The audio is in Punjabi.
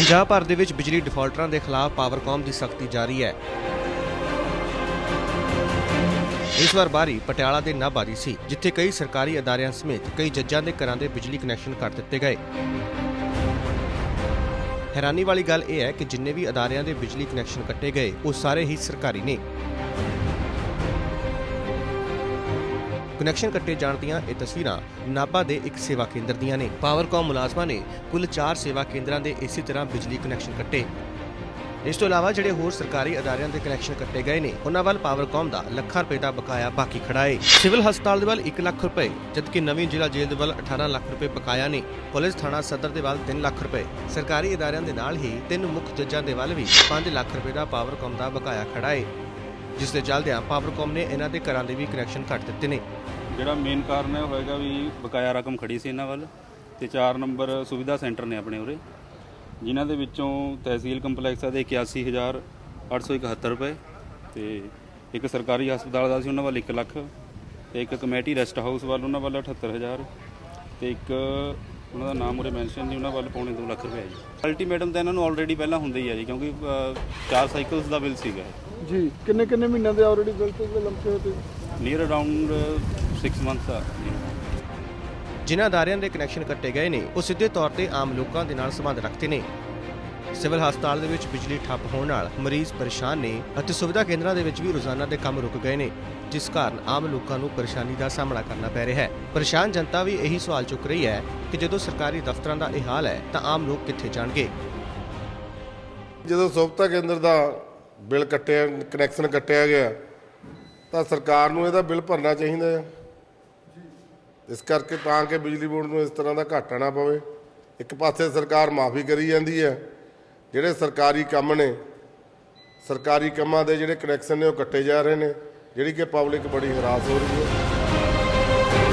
ਪੰਜਾਬ ਭਰ ਦੇ ਵਿੱਚ ਬਿਜਲੀ ਡਿਫਾਲਟਰਾਂ ਦੇ ਖਿਲਾਫ ਪਾਵਰਕਾਮ ਦੀ ਸਖਤੀ ਜਾਰੀ ਹੈ। ਇਸ ਵਾਰ ਬਾਰੀ ਪਟਿਆਲਾ ਦੇ ਨਾਭਾ ਦੀ ਸੀ, ਜਿੱਥੇ ਕਈ ਸਰਕਾਰੀ ਅਦਾਰਿਆਂ ਸਮੇਤ ਕਈ ਜੱਜਾਂ ਦੇ ਘਰਾਂ ਦੇ ਬਿਜਲੀ ਕਨੈਕਸ਼ਨ ਕੱਟ ਦਿੱਤੇ ਗਏ। ਹੈਰਾਨੀ ਵਾਲੀ ਗੱਲ ਇਹ ਹੈ ਕਿ ਜਿੰਨੇ ਵੀ ਅਦਾਰਿਆਂ ਦੇ ਬਿਜਲੀ ਕਨੈਕਸ਼ਨ ਕੱਟੇ ਗਏ, ਉਹ ਸਾਰੇ ਹੀ ਸਰਕਾਰੀ ਨੇ। ਕਨੈਕਸ਼ਨ ਕੱਟੇ ਜਾਣ ਦੀਆਂ ਇਹ ਤਸਵੀਰਾਂ ਨਾਭਾ ਦੇ ਇੱਕ ਸੇਵਾ ਕੇਂਦਰ ਦੀਆਂ ਨੇ। ਪਾਵਰਕਾਮ ਮੁਲਾਜ਼ਮਾਂ ਨੇ ਕੁੱਲ 4 ਸੇਵਾ ਕੇਂਦਰਾਂ ਦੇ ਇਸੇ ਤਰ੍ਹਾਂ ਬਿਜਲੀ ਕਨੈਕਸ਼ਨ ਕੱਟੇ। ਇਸ ਤੋਂ ਇਲਾਵਾ ਜਿਹੜੇ ਹੋਰ ਸਰਕਾਰੀ ਅਦਾਰਿਆਂ ਦੇ ਕਨੈਕਸ਼ਨ ਕੱਟੇ ਗਏ ਨੇ, ਉਹਨਾਂ ਵੱਲ ਪਾਵਰਕਾਮ ਦਾ ਲੱਖਾਂ ਰੁਪਏ ਦਾ ਬਕਾਇਆ ਬਾਕੀ ਖੜਾ ਏ। ਸਿਵਲ ਹਸਪਤਾਲ ਦੇ ਵੱਲ 1 ਲੱਖ ਰੁਪਏ, ਜਦਕਿ ਨਵੀਂ ਜ਼ਿਲ੍ਹਾ ਜੇਲ੍ਹ ਦੇ ਵੱਲ 18 ਲੱਖ ਰੁਪਏ ਬਕਾਇਆ ਨੇ। ਪੁਲਿਸ ਥਾਣਾ ਸਦਰ ਦੇ ਵੱਲ 3 ਲੱਖ ਰੁਪਏ, ਸਰਕਾਰੀ ਅਦਾਰਿਆਂ ਦੇ ਨਾਲ ਹੀ ਤਿੰਨ ਮੁੱਖ ਜੱਜਾਂ ਦੇ ਵੱਲ ਵੀ 5 ਲੱਖ ਰੁਪਏ ਦਾ ਪਾਵਰਕਾਮ ਦਾ ਬਕਾਇਆ ਖੜਾ ਏ। ਜਿਸ ਦੇ ਚੱਲਦਿਆਂ ਪਾਵਰਕੌਮ ਨੇ ਇਹਨਾਂ ਦੇ ਘਰਾਂ ਦੇ ਵੀ ਕਨੈਕਸ਼ਨ ਕੱਟ ਦਿੱਤੇ ਨੇ। ਜਿਹੜਾ ਮੇਨ ਕਾਰਨ ਹੈ ਉਹ ਹੋਏਗਾ ਵੀ ਬਕਾਇਆ ਰਕਮ ਖੜੀ ਸੀ ਇਹਨਾਂ ਵੱਲ ਤੇ 4 ਨੰਬਰ ਸੁਵਿਧਾ ਸੈਂਟਰ ਨੇ ਆਪਣੇ ਉਰੇ, ਜਿਨ੍ਹਾਂ ਦੇ ਵਿੱਚੋਂ ਤਹਿਸੀਲ ਕੰਪਲੈਕਸ ਦੇ 81871 ਰੁਪਏ ਤੇ ਇੱਕ ਸਰਕਾਰੀ ਹਸਪਤਾਲ ਦਾ ਸੀ ਉਹਨਾਂ ਵੱਲ 1 ਲੱਖ ਤੇ ਇੱਕ ਕਮੇਟੀ ਰੈਸਟ ਹਾਊਸ ਵੱਲ ਉਹਨਾਂ ਵੱਲ 78000 ਤੇ ਇੱਕ ਉਹਨਾਂ ਦਾ ਨਾਮ ਉਰੇ ਮੈਂਸ਼ਨ ਨਹੀਂ, ਉਹਨਾਂ ਵੱਲ ਪੌਣੇ 2 ਲੱਖ ਰੁਪਏ ਜੀ। ਅਲਟੀਮੇਟਮ ਤਾਂ ਇਹਨਾਂ ਨੂੰ ਆਲਰੇਡੀ ਪਹਿਲਾਂ ਹੁੰਦਾ ਹੀ ਹੈ ਜੀ, ਕਿਉਂਕਿ ਚਾਰ ਸਾਈਕਲਸ ਦਾ ਬਿੱਲ ਸੀਗਾ ਜੀ ਕਿੰਨੇ ਕਿੰਨੇ ਮਹੀਨਿਆਂ ਦੇ ਆਲਰੇਡੀ ਬਿੱਲ ਤੇ ਲੰਮੇ ਹੋਏ ਤੇ? ਨੀਅਰ ਅਰਾਊਂਡ 6 ਮੰਥਸ ਆ। ਜਿਨ੍ਹਾਂ ਅਦਾਰਿਆਂ ਦੇ ਕਨੈਕਸ਼ਨ ਕੱਟੇ ਗਏ ਨੇ ਉਹ ਸਿੱਧੇ ਤੌਰ ਤੇ ਆਮ ਲੋਕਾਂ ਦੇ ਨਾਲ ਸੰਬੰਧ ਰੱਖਦੇ ਨੇ। ਸਿਵਲ ਹਸਪਤਾਲ ਦੇ ਵਿੱਚ ਬਿਜਲੀ ਠੱਪ ਹੋਣ ਨਾਲ ਮਰੀਜ਼ ਪਰੇਸ਼ਾਨ ਨੇ ਅਤੇ ਸੁਵਿਧਾ ਕੇਂਦਰਾਂ ਦੇ ਵਿੱਚ ਵੀ ਰੋਜ਼ਾਨਾ ਦੇ ਕੰਮ ਰੁਕ ਗਏ ਨੇ ਜਿਸ ਕਾਰਨ ਆਮ ਲੋਕਾਂ ਨੂੰ ਪਰੇਸ਼ਾਨੀ ਦਾ ਸਾਹਮਣਾ ਕਰਨਾ ਪੈ ਰਿਹਾ ਹੈ। ਪਰੇਸ਼ਾਨ ਜਨਤਾ ਵੀ ਇਹੀ ਸਵਾਲ ਚੁੱਕ ਰਹੀ ਹੈ ਕਿ ਜਦੋਂ ਸਰਕਾਰੀ ਦਫ਼ਤਰਾਂ ਦਾ ਇਹ ਹਾਲ ਹੈ ਤਾਂ ਆਮ ਲੋਕ ਕਿੱਥੇ ਜਾਣਗੇ? ਜਦੋਂ ਸੁਵਿਧਾ ਕੇਂਦਰ ਦਾ ਬਿੱਲ ਕੱਟਿਆ ਕਨੈਕਸ਼ਨ ਕੱਟਿਆ ਗਿਆ, ਤਾਂ ਸਰਕਾਰ ਨੂੰ ਇਹਦਾ ਬਿੱਲ ਭਰਨਾ ਚਾਹੀਦਾ ਹੈ। ਇਸ ਕਰਕੇ ਤਾਂ ਕਿ ਬਿਜਲੀ ਬੋਰਡ ਨੂੰ ਇਸ ਤਰ੍ਹਾਂ ਦਾ ਘਾਟਾ ਨਾ ਪਵੇ। ਇੱਕ ਪਾਸੇ ਸਰਕਾਰ ਮਾਫੀ ਕਰੀ ਜਾਂਦੀ ਹੈ, ਜਿਹੜੇ ਸਰਕਾਰੀ ਕੰਮ ਨੇ, ਸਰਕਾਰੀ ਕੰਮਾਂ ਦੇ ਜਿਹੜੇ ਕਨੈਕਸ਼ਨ ਨੇ ਉਹ ਕੱਟੇ ਜਾ ਰਹੇ ਨੇ, ਜਿਹੜੀ ਕਿ ਪਬਲਿਕ ਬੜੀ ਹਰਾਸ ਹੋ ਰਹੀ ਹੈ।